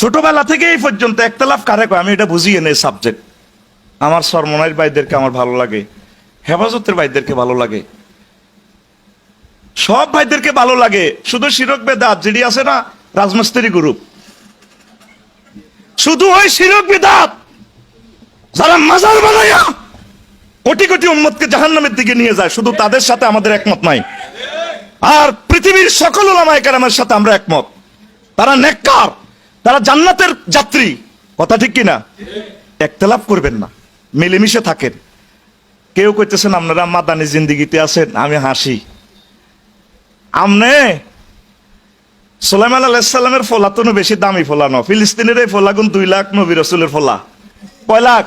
ছোটবেলা থেকে এই পর্যন্ত একতলাফ কারে কয়? আমি এটা বুঝিয়ে নেই সাবজেক্ট আমার সরমনাইর ভাইদেরকে আমার ভালো লাগে। হেফাজতের ভাইদেরকে ভালো লাগে। সব ভাইদেরকে ভালো লাগে। শুধু শিরক বেদাত যেটি আছে না, রাজমিস্ত্রি গ্রুপ শুধু ওই শিরক বেদাত যারা মাজার বানাইয়া কোটি কোটি উম্মতকে জাহান্নামের দিকে নিয়ে যায়, শুধু তাদের সাথে আমাদের একমত নাই। আর পৃথিবীর সকল ওলামায়ে কেরামের সাথে আমরা একমত। তারা নেককার। তারা জান্নাতের যাত্রী। কথা ঠিক কিনা? একতলাপ করবেন না। মিলেমিশে থাকেন। কেউ কইতেছেন আপনারা মাদানি জিন্দিগিতে আছেন, আমি হাসি। আমনে সোলাইমান আলাইসাল্লামের ফলা তো বেশি দামি ফলা ন। ফিলিস্তিনের এই ফলা গুণ দুই লাখ নবী রসুলের ফলা। কয় লাখ?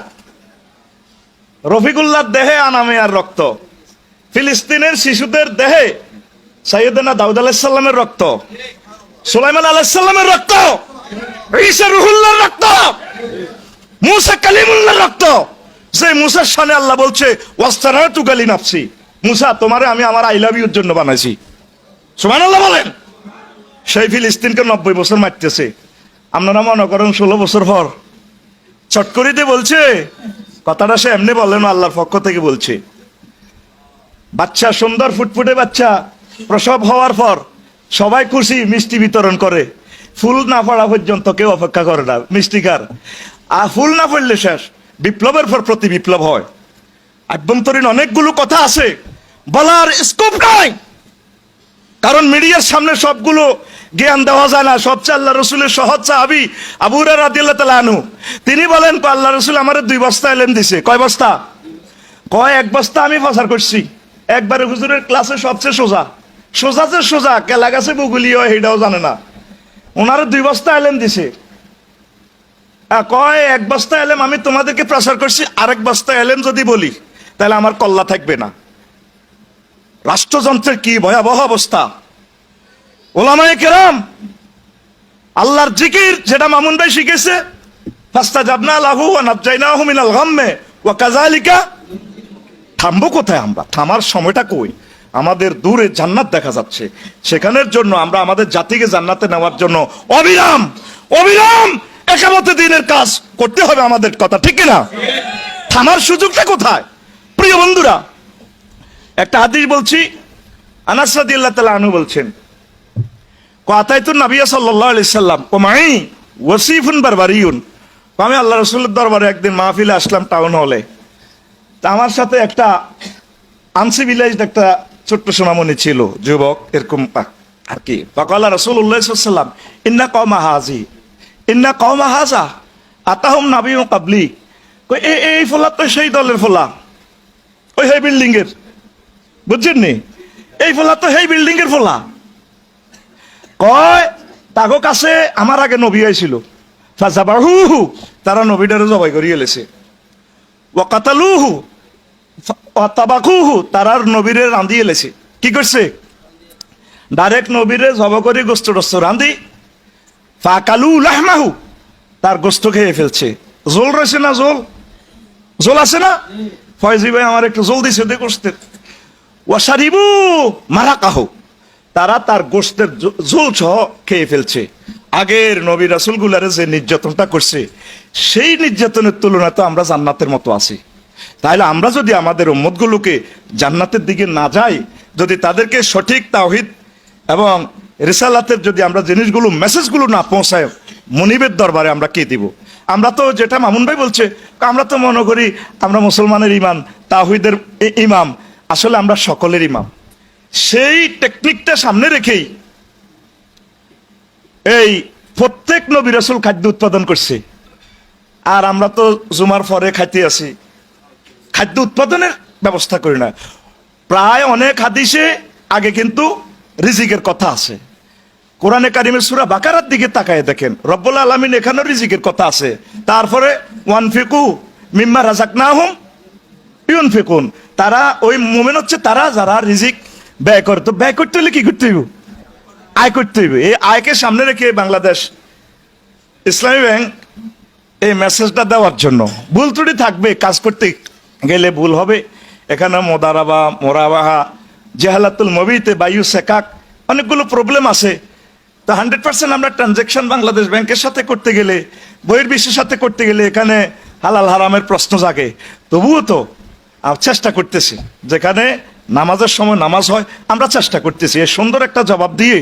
রফিকুল্লাহ দেহে আনামে আর রক্ত। ফিলিস্তিনের শিশুদের দেহে সাইয়েদনা দাউদ আলাইসাল্লামের রক্ত। সুলাইমান আলাইসাল্লামের রক্ত! ঈসা রুহুল্লাহর রক্ত, মুসা কালিমুল্লাহর রক্ত। যে মুসার সামনে আল্লাহ বলছে ওয়াস্তারা তু গালি নাফসি। মুসা, তোমারে আমি আমার আই লাভ ইউর জন্য বানাইছি। সুবহানাল্লাহ বলেন। সেই ফিলিস্তিনকে নব্বই বছর মারতেছে। আপনারা মনে করেন ষোলো বছর পর। চট করিতে বলছে, কথাটা সে এমনি বলেন আল্লাহর পক্ষ থেকে বলছে। বাচ্চা, সুন্দর ফুটফুটে বাচ্চা, প্রসব হওয়ার পর সবাই খুশি, মিষ্টি বিতরণ করে। ফুল না পড়া পর্যন্ত কেউ অপেক্ষা করে না, মিষ্টি খার আর ফুল না পড়লে শেষ। বিপ্লবের পর প্রতি বিপ্লব হয়। আভ্যন্তরীণ অনেকগুলো কথা আছে, বলার স্কোপ নাই। কারণ মিডিয়ার সামনে সবগুলো জ্ঞান দেওয়া যায় না। সবচেয়ে আল্লাহ রসুলের সহজ সাহাবি আবুরা রাদিল্লাহ তালা আনু তিনি বলেন, "কয়, আল্লাহ রসুল আমার দুই বস্তা এলেন দিছে। কয় বস্তা? কয়, এক বস্তা আমি প্রচার করছি। একবারে হুজুরের ক্লাসে সবচেয়ে সোজা। সোজা যে সোজা, কেলা গাছে বুগুলি হয় সেটাও জানে না। ওনার দুই বস্তা এলেন দিছে। কয়, এক বস্তা এলেম, আমি তোমাদেরকে প্রচার করছি, আরেক বস্তা এলেম যদি বলি, তাহলে আমার কল্লা থাকবে না। রাষ্ট্রযন্ত্রের কি ভয়াবহ অবস্থা। ওলামায়ে কেরাম, আল্লাহর জিকির, যেটা মামুন ভাই শিখেছে ফাস্তা জাবনা লাহু ওয়া নাবজাইনাহু মিনাল গাম্মে, ওয়া কাযালিকা, থামবো কোথায় আমরা? থামার সময়টা কই? আমাদের দূরে জান্নাত দেখা যাচ্ছে। সেখানের জন্য আমরা আমাদের জাতিকে জান্নাতে নেওয়ার জন্য অবিরাম অবিরাম একামতে দিনের কাজ করতে হবে আমাদের কথা, ঠিক কিনা? থামার সুযোগটা কোথায়? প্রিয় বন্ধুরা, একটা হাদিস বলছি, আনাস রাদিয়াল্লাহু তাআলা আনহু বলছেন কাতাইতুন নবিয়া সাল্লাল্লাহু আলাইহি সাল্লাম ও মাই ওয়াসিফুন বারবারিউন। আমি আল্লাহ রাসূলের দরবারে একদিন মাহফিলে আসলাম টাউন হলে। তা আমার সাথে একটা আনসিভিলাইজড একটা ছোট্ট সোনামণি ছিল, যুবক, এরকম আর কি। বাকাল্লা রসুল্লাহ সাল্লাম ইন্না কমা হাজি, ইন্না কমা হাজা, আতাহম নাবি কাবলি। এই ফোলা তো সেই দলের ফোলা, ওই সেই বিল্ডিং এর বুঝছেন নি? এই ফোলা তো সেই বিল্ডিং এর ফোলা। কয়, তাগো কাছে আমার আগে নবী আইছিল। তারা নবীটারে জবাই করিয়ে লেছে। ওয়াকাতালুহু অতাবাকুহু তারার নবীরে রান্ধি এলেছে। কি করছে? ডাইরেক্ট নবীরে জব করে গোস্ত টোস্ত রান্ধি ফাকালু লাহমাহু, তার গোস্ত খেয়ে ফেলছে। জোল রয়েছে না জোল? জোল আছে না? ফয়জি ভাই আমার একটু জল দিছে, দে গোস্তের। ওয়াসারিবু মারা কাহু তারা তার গোস্তের জ- ঝোল সহ খেয়ে ফেলছে। আগের নবী রাসুলগুলারে যে নির্যাতনটা করছে, সেই নির্যাতনের তুলনায় তো আমরা জান্নাতের মতো আছি। তাহলে আমরা যদি আমাদের উম্মতগুলোকে জান্নাতের দিকে না যাই, যদি তাদেরকে সঠিক তাওহিদ এবং রিসালাতের যদি আমরা জিনিসগুলো মেসেজগুলো না পৌঁছায়, মনিবের দরবারে আমরা কে দিব? আমরা তো যেটা মামুন ভাই বলছে, আমরা তো মনে করি আমরা মুসলমানের ইমাম তাহিদের ইমাম, আসলে আমরা সকলের ইমাম। সেই টেকনিকটা সামনে রেখেই এই প্রত্যেক নবী রসুল খাদ্য উৎপাদন করছে। আর আমরা তো জুমার পরে খাইতে আছি খাদ্য উৎপাদনের ব্যবস্থা করি না। প্রায় অনেক হাদিসে আগে কিন্তু রিজিকের কথা আছে। কোরআনে কারিমের সুরা বাকারার দিকে তাকায় দেখেন, রব্বুল আলমিন এখানেও রিজিকের কথা আছে। তারপরে ওয়ান ফিকু মিম্মা রাজাক না হুম ইউন ফিকুন তারা, ওই মোমেন হচ্ছে তারা যারা রিজিক ব্যয় করে। তো ব্যয় করতে হলে কি করতে হইব? আয় করতে হইব। এই আয়কে সামনে রেখে বাংলাদেশ ইসলামী ব্যাংক এই মেসেজটা দেওয়ার জন্য। ভুল ত্রুটি থাকবে, কাজ করতে গেলে ভুল হবে। এখানে মোদারাবা, মোরাবাহা, জেহালাতুল মবিতে, বায়ু সেকাক, অনেকগুলো প্রবলেম আছে। তো হান্ড্রেড পার্সেন্ট আমরা ট্রানজেকশন বাংলাদেশ ব্যাংকের সাথে করতে গেলে, বহির্বিশ্বের সাথে করতে গেলে এখানে হালাল হারামের প্রশ্ন জাগে। তবুও তো চেষ্টা করতেছি। যেখানে নামাজের সময় নামাজ হয়, আমরা চেষ্টা করতেছি। এর সুন্দর একটা জবাব দিয়ে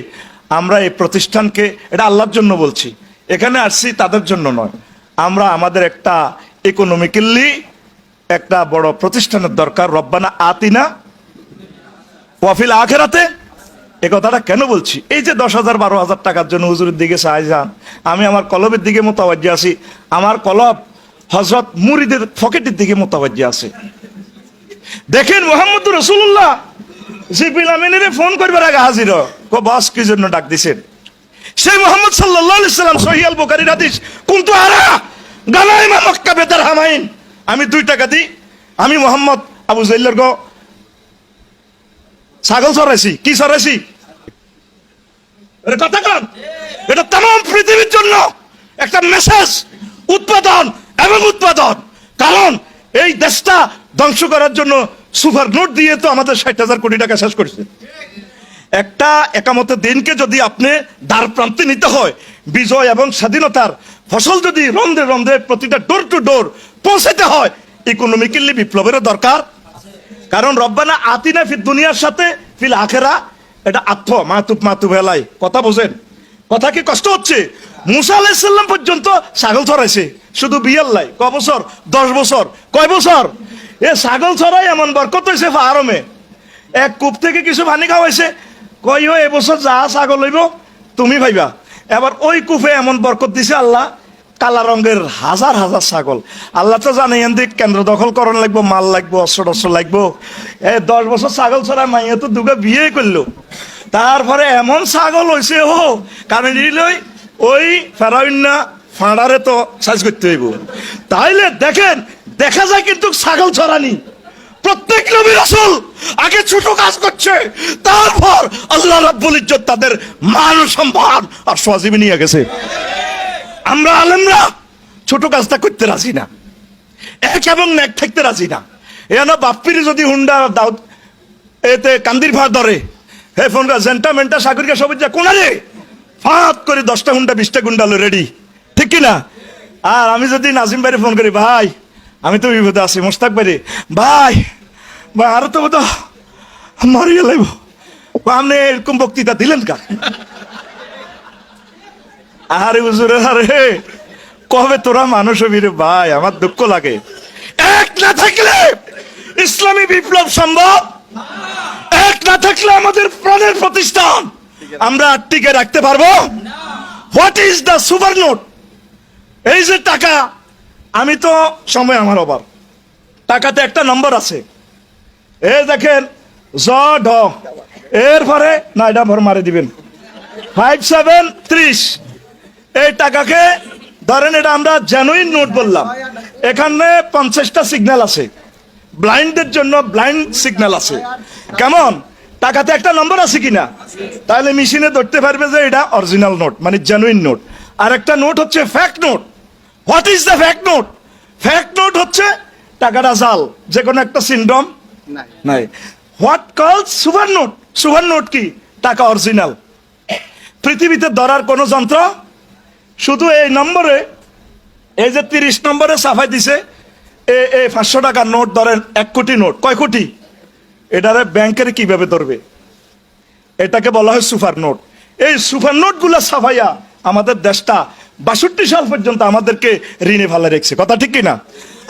আমরা এই প্রতিষ্ঠানকে, এটা আল্লাহর জন্য বলছি। এখানে আসছি তাদের জন্য নয়। আমরা আমাদের একটা ইকোনমিক্যালি একটা বড় প্রতিষ্ঠানের দরকার, রব্বানা আতিনা ওয়াফিল আখেরাতে। এ কথাটা কেন বলছি? এই যে দশ হাজার বারো হাজার টাকার জন্য হুজুরের দিকে সাহায্য আমি আমার কলবের দিকে মোতাবাজ্য আছি, আমার কলব হজরত মুরিদের পকেটের দিকে মোতাবাজ্য আছে। দেখেন মোহাম্মদ রসুল্লাহ জিবিল আমিনের ফোন করবার আগে হাজির কো, বস কি জন্য ডাক দিছেন? সেই মোহাম্মদ আলাইহি সাল্লাম সহিয়াল বুখারীর হাদিস, কুনতু আরা গানাইমা মক্কা বেদার হামাইন আমি দুই টাকা দিই। আমি মোহাম্মদ আবু জাইল্লার গো। ছাগল চড়াইছি কি চড়াইছি কথা কন। এটা তাম পৃথিবীর জন্য একটা মেসেজ উৎপাদন এবং উৎপাদন। কারণ এই দেশটা ধ্বংস করার জন্য সুপার নোট দিয়ে তো আমাদের ষাট হাজার কোটি টাকা শেষ করছে। একটা একামতের দিনকে যদি আপনি দ্বার প্রান্তে নিতে হয়, বিজয় এবং স্বাধীনতার ফসল যদি রন্ধে রন্ধে প্রতিটা ডোর টু ডোর পৌঁছাতে হয়। ইকোনমিক্যালি বিপ্লবেরও দরকার। কারণ রব্বানা আতিনা ফির দুনিয়ার সাথে, ফিল আখেরা, এটা আত্ম, মাতুব মাতুব হেলাই কথা বোঝেন? কথা কি কষ্ট হচ্ছে? মুসা আলাইসাল্লাম পর্যন্ত ছাগল ছড়াইছে। শুধু বিয়াল্লাই ক বছর দশ বছর। কয় বছর? এ ছাগল ছড়াই এমন বরকত হয়েছে আরমে এক কূপ থেকে কিছু পানি খাওয়াইছে। কই এবছর যা ছাগল হইব, তুমি ভাইবা এবার ওই কূপে এমন বরকত দিছে আল্লাহ কালা রঙের হাজার হাজার ছাগল। আল্লাহ তো জানে এনদিক কেন্দ্র দখল করণ লাগবো, মাল লাগবো, অস্ত্র টস্ত্র লাগবো। এ, দশ বছর ছাগল ছড়া মাইয়া তো দুগে বিয়ে করল। তারপরে এমন ছাগল হয়েছে ও কারণ লই, ওই ফেরাউন্না ফাঁড়ারে তো সাজ করতে হইব। তাইলে দেখেন, দেখা যায় কিন্তু ছাগল ছড়ানি। প্রত্যেক নবী রাসূল আগে ছোট কাজ করছে, তারপর আল্লাহ রাব্বুল ইজ্জত তাদের মান সম্মান আর সজীবী নিয়ে গেছে। আমরা আলেমরা। ছোট কাজটা করতে রাজি না। এক এবং এক থাকতে রাজি না। এখানে বাপ্পির যদি হুন্ডা দাও এতে কান্দির ভাড় ধরে, হে ফোন জেন্টা, মেন্টা সাগরিকা সবুজ যা কোনারে ফাঁত করে দশটা ঘণ্টা বিশটা ঘণ্টা হলো রেডি ঠিক কি না? আর আমি যদি নাজিম বাইরে ফোন করি, ভাই, আমি তো বিপদে আছি মোস্তাক বাইরে ভাই ভাই, আরও তো বোধ মারিয়ে লাগবো। আপনি এরকম বক্তৃতা দিলেন কা আরে হুজুরে আরে কবে তোরা মানুষ হবি রে ভাই? আমার দুঃখ লাগে। এক না থাকলে ইসলামী বিপ্লব সম্ভব? এক না থাকলে আমাদের প্রাণের প্রতিষ্ঠান আমরা টিকে রাখতে পারব? What is the super note এই যে টাকা, আমি তো সময় আমার অভাব। টাকাতে একটা নম্বর আছে। এ দেখেন, জ, ঢ। এরপরে না এটা ভর মারে দিবেন। ফাইভ সেভেন ত্রিশ। এই টাকাকে ধরেন এটা আমরা জেনুইন নোট বললাম। এখানে পঞ্চাশটা সিগন্যাল আছে। ব্লাইন্ডের জন্য ব্লাইন্ড সিগন্যাল আছে। কেমন? টাকাতে একটা নম্বর আছে কিনা? তাহলে মেশিনে ধরতে পারবে যে এটা অরিজিনাল নোট মানে জেনুইন নোট আর একটা নোট হচ্ছে fact note what is the fact note fact note হচ্ছে টাকাটা জাল যে কোনো একটা সিন্ড্রোম নাই। What call super note super note কি? টাকা অরিজিনাল পৃথিবীতে ধরার কোনো যন্ত্র শুধু এই নম্বরে, এই যে তিরিশ নম্বরে সাফাই দিছে, এ এই পাঁচশো টাকার নোট, ধরেন এক কোটি নোট, কয় কোটি? এটারে ব্যাংকের কীভাবে ধরবে? এটাকে বলা হয় সুপার নোট। এই সুপার নোটগুলো সাফাইয়া আমাদের দেশটা বাষট্টি সাল পর্যন্ত আমাদেরকে ঋণে ভালো রেখেছে। কথা ঠিক কিনা?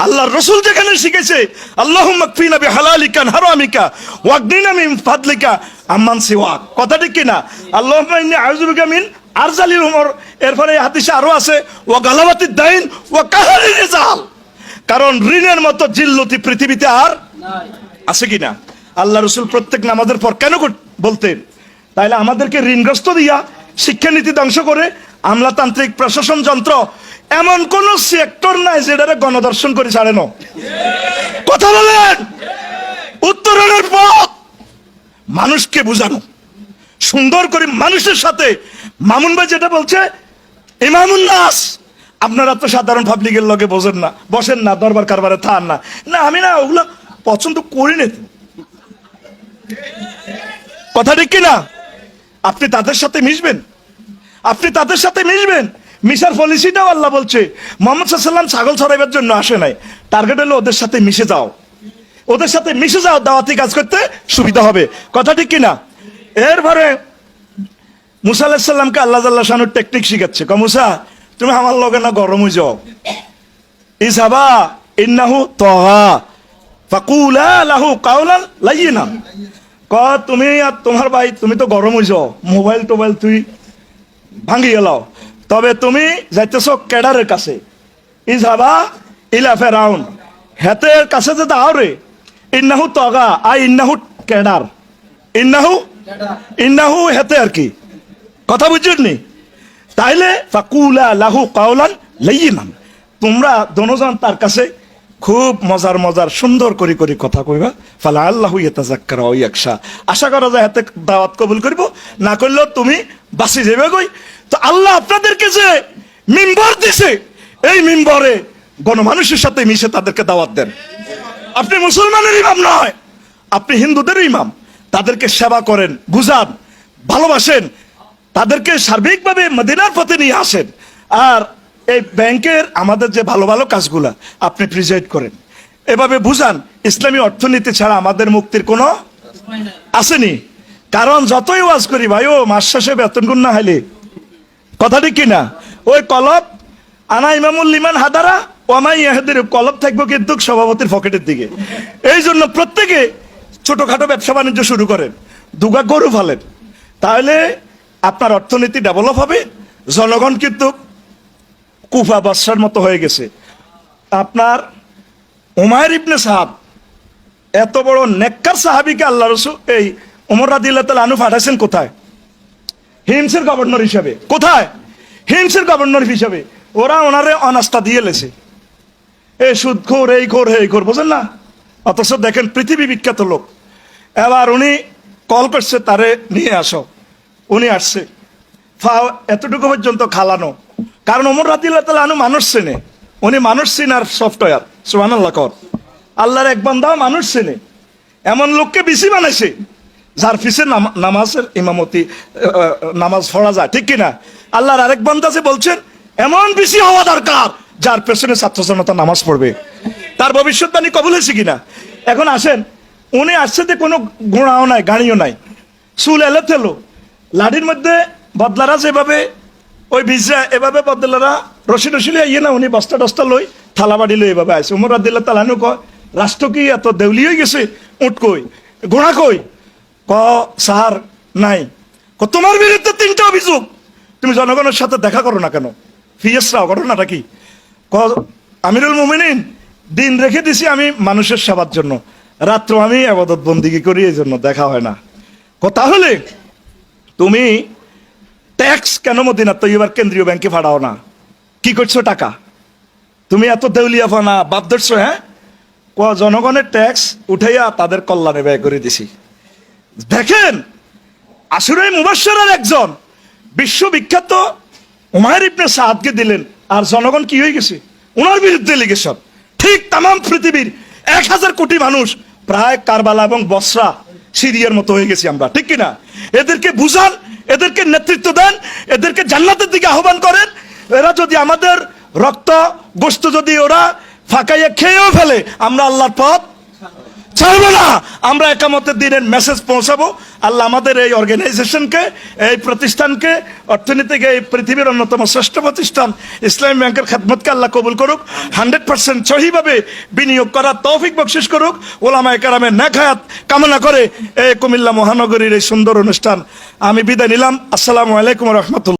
আল্লাহ রসুল যেখানে শিখেছে আল্লাহ মাকফিনা হালালিকা হারামিকা ওয়াগদিনা মিন ফাদলিকা, আম্মান সিওয়াক। কথা ঠিক কিনা? আল্লাহ ইন্নী আউযুবিকা মিন আরজালিল উমর এরপরে হাদিসে আরও আছে ও গালাবাতি দাইন ও কাহারি রিজাল। কারণ ঋণের মতো জিল্লতি পৃথিবীতে আর আছে কিনা আল্লাহ রসুল প্রত্যেক নামাজের পর কেন বলতেন? তাইলে আমাদেরকে ঋণগ্রস্ত দিয়া শিক্ষানীতি ধ্বংস করে আমলাতান্ত্রিক প্রশাসন যন্ত্র এমন কোন সেক্টর নাই যেটারে গণদর্শন করে ছাড়েন কথা বলেন! উত্তরণের পথ মানুষকে বুঝানো সুন্দর করে মানুষের সাথে মামুন ভাই যেটা বলছে ইমামুন নাস আপনারা তো সাধারণ পাবলিকের লগে বসেন না বসেন না, দরবার কারবারে থান না। না, আমি না ওগুলো পছন্দ করি না। কথা ঠিক কিনা? আপনি তাদের সাথে মিশবেন? আপনি তাদের সাথে মিশবেন? মিশার পলিসিটাও আল্লাহ বলছে, মোহাম্মদ সাল্লাম ছাগল ছড়াইবার জন্য আসে নাই। টার্গেট হলো ওদের সাথে মিশে যাও। ওদের সাথে মিশে যাও, দাওয়াতি কাজ করতে সুবিধা হবে। কথা ঠিক কিনা? এরপরে মুসা আলাহিসাল্লামকে আল্লাহ আল্লাহ শানুর টেকনিক শিখাচ্ছে। ক মুসা, তুমি আমার লগে না গরম হয়ে যাও ইসাবা ইন্নাহু তহা, ফাকুলা লাহু কাউলান লাইয়িনা। ক তুমি আর তোমার ভাই, তুমি তো গরম হয়ে যাও। মোবাইল টোবাইল তুই ভাঙি গেলাও তবে তুমি যাইতেছ ক্যাডারের কাছে। ইসাবা ইলা ফেরাউন হেতের কাছে যে দাও রে। ইন্নাহু তগা আই ইন্নাহু ক্যাডার। ইন্নাহু ইন্নাহু হেতে আর কি। কথা বুঝছেননি তাইলে ফাকুলা লাহু কাউলান লাইয়িনান। তোমরা দনোজন তার কাছে খুব মজার মজার সুন্দর করে করে কথা কইবা। ফালা আল্লাহু ইয়াতাযাক্কারা ওয়া ইয়াকশা আশা করা যায় হাতে দাওয়াত কবুল করব, না করলেও তুমি বাসি যাবে কই? তো আল্লাহ আপনাদেরকে যে মিম্বর দিছে, এই মিম্বরে গণমানুষের সাথে মিশে তাদেরকে দাওয়াত দেন। আপনি মুসলমানের ইমাম নয়, আপনি হিন্দুদের ইমাম। তাদেরকে সেবা করেন, বুঝান, ভালোবাসেন তাদেরকে সার্বিকভাবে মদিনার পথে নিয়ে আসেন। আর এই ব্যাংকের আমাদের যে ভালো ভালো কাজগুলা, আপনি প্রিজাইড করেন। এভাবে বুঝান, ইসলামী অর্থনীতি ছাড়া আমাদের মুক্তির কোনো আসেনি। কারণ যতই ওয়াজ করি, ভাই, ও মাস শেষে বেতন গুণ না হাইলে কথা ঠিক কিনা ওই কলব, আনা ইমামুল লিমান হাদারা ওমাই ইয়াহাদের কলব থাকব কিন্তু সভাপতির পকেটের দিকে। এই জন্য প্রত্যেকে ছোটখাটো ব্যবসা বাণিজ্য শুরু করেন, দুগা গরু ফালেন তাহলে আপনার অর্থনীতি ডেভেলপ হবে, জনগণ কিন্তু কুফা বাদশার মতো হয়ে গেছে। আপনার উমায়ের ইবনে সাহাব, এত বড় নেককার সাহাবিকে আল্লাহ রসুল, এই ওমর রাদিল্লাহ তালা আনু পাঠাইছেন কোথায়? হিমসের গভর্নর হিসাবে। কোথায়? হিমসের গভর্নর হিসাবে। ওরা ওনারে অনাস্থা দিয়ে লেছে। এ সুদ খোর এই খোর এই খোর, বোঝেন না? অথচ দেখেন পৃথিবী বিখ্যাত লোক। এবার উনি কল করছে, তারে নিয়ে আসো। উনি আসছে। ফাও, এতটুকু পর্যন্ত খালানো। কারণ ওমর রাদিল্লাহ তালা আনু মানুষ চেনে। উনি মানুষ চিনার সফটওয়্যার। সুহান আল্লাহ কর। আল্লাহর এক বান্দাও মানুষ চেনে। এমন লোককে বেশি বানাইছে, যার পিছে নামা- নামাজের ইমামতি নামাজ পড়া যায়, ঠিক কিনা? আল্লাহর আরেক বান্দা যে বলছেন, এমন বেশি হওয়া দরকার, যার পেছনে ছাত্র জনতা নামাজ পড়বে। তার ভবিষ্যৎবাণী কবুল হয়েছে কিনা? এখন আসেন, উনি আসছে যে কোনো গোড়াও নাই গাড়িও নাই। চুল এলে থেলো লাঠির মধ্যে বদলারা যেভাবে ওই বিজা এভাবে বদলারা রশি রশি ইয়ে না, উনি বস্তা টস্তা লই থালা বাড়ি লই এভাবে আছে উমর আদিল্লা তালানু কয়, রাষ্ট্র কি এত দেউলি হয়ে গেছে? উঠ কই? ঘোড়া কই? ক সাহার নাই। ক, তোমার বিরুদ্ধে তিনটা অভিযোগ। তুমি জনগণের সাথে দেখা করো না কেন? ফিয়েসরাও ঘটনাটা কি? ক, আমিরুল মুমিনিন, দিন রেখে দিছি আমি মানুষের সেবার জন্য। রাত্র আমি আবাদত বন্দিগি করি, এই জন্য দেখা হয় না। ক, তাহলে তুমি ট্যাক্স কেন মদিনা তৈবার কেন্দ্রীয় ব্যাংকে ফাড়াও না? কি করছ টাকা? তুমি এত দেউলিয়া ফানা বাদ ধরছো হ্যাঁ? জনগণের ট্যাক্স উঠাইয়া তাদের কল্যাণে ব্যয় করে দিছি। দেখেন আসলে মুবাসরের একজন বিশ্ববিখ্যাত উমায়ের ইবনে সাদকে দিলেন, আর জনগণ কি হয়ে গেছে? ওনার বিরুদ্ধে লিগেশন ঠিক তাম পৃথিবীর এক হাজার কোটি মানুষ প্রায় কারবালা এবং বসরা সিরিয়ার মতো হয়ে গেছি আমরা, ঠিক কিনা? এদেরকে বুঝান, এদেরকে নেতৃত্ব দেন, এদেরকে জান্নাতের দিকে আহ্বান করেন। এরা যদি আমাদের রক্ত গোস্ত যদি ওরা ফাঁকাইয়া খেয়েও ফেলে, আমরা আল্লাহর পথ ছাড়বো না। আমরা একামতের দিনের মেসেজ পৌঁছাবো। আল্লাহ আমাদের এই অর্গানাইজেশনকে এই প্রতিষ্ঠানকে, অর্থনীতিকে, এই পৃথিবীর অন্যতম শ্রেষ্ঠ প্রতিষ্ঠান, ইসলামী ব্যাংকের খেদমতকে আল্লাহ কবুল করুক, হান্ড্রেড পার্সেন্ট সহিভাবে বিনিয়োগ করার তৌফিক বকশিস করুক। ওলামা একরামের নেখায়াত কামনা করে এই কুমিল্লা মহানগরীর এই সুন্দর অনুষ্ঠান আমি বিদায় নিলাম। আসসালামু আলাইকুম রহমতুল্লাহ।